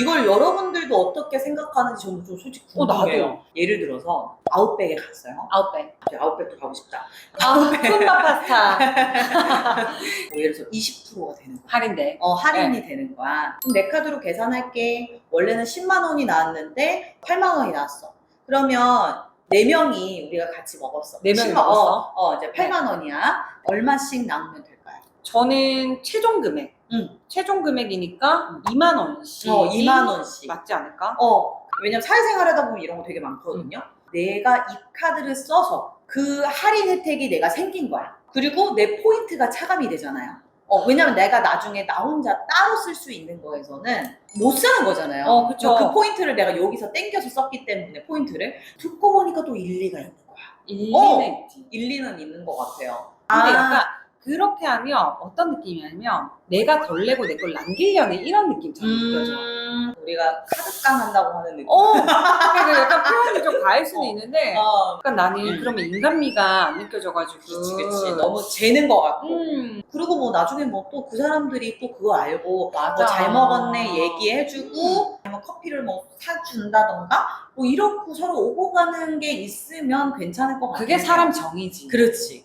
이걸 여러분들도 어떻게 생각하는지 저는 좀 솔직히 어, 나도. 궁금해요. 예를 들어서 아웃백에 갔어요. 아웃백. 이제 아웃백도 가고 싶다. 아, 쿤바 파스타. 뭐 예를 들어서 20%가 되는 거야. 할인데. 어, 할인이 네. 되는 거야. 그럼 내 카드로 계산할게. 원래는 10만 원이 나왔는데 8만 원이 나왔어. 그러면 네 명이 우리가 같이 먹었어. 네 명이 10만 먹었어? 어, 어, 이제 8만 원이야. 얼마씩 나누면 될까요? 저는 최종 금액. 응. 최종 금액이니까 2만 원씩. 어, 2만 원씩. 맞지 않을까? 어, 왜냐면 사회생활 하다 보면 이런 거 되게 많거든요. 내가 이 카드를 써서 그 할인 혜택이 내가 생긴 거야. 그리고 내 포인트가 차감이 되잖아요. 어, 왜냐면 내가 나중에 나 혼자 따로 쓸 수 있는 거에서는 못 쓰는 거잖아요. 어, 그쵸. 그 포인트를 내가 여기서 땡겨서 썼기 때문에 포인트를 듣고 보니까 또 일리가 있는 거야. 일리는 어. 있지. 일리는 있는 것 같아요. 근데 아, 약간 그렇게 하면 어떤 느낌이냐면 내가 덜 내고 내 걸 남기려는 이런 느낌처럼 느껴져. 음, 우리가 카드깡 한다고 하는 느낌. 어, 그러니까 약간 표현이 좀 과할 수는 어. 있는데 어, 약간 나는 음. 그러면 인간미가 안 느껴져가지고 그치, 그치. 너무 재는 것 같고. 음, 그리고 뭐 나중에 뭐 또 그 사람들이 또 그거 알고 맞아. 뭐잘 먹었네 얘기해주고 아니면 커피를 뭐 사준다던가 뭐 이렇고 서로 오고 가는 게 있으면 괜찮을 것 같아요. 그게 사람 정이지. 그렇지.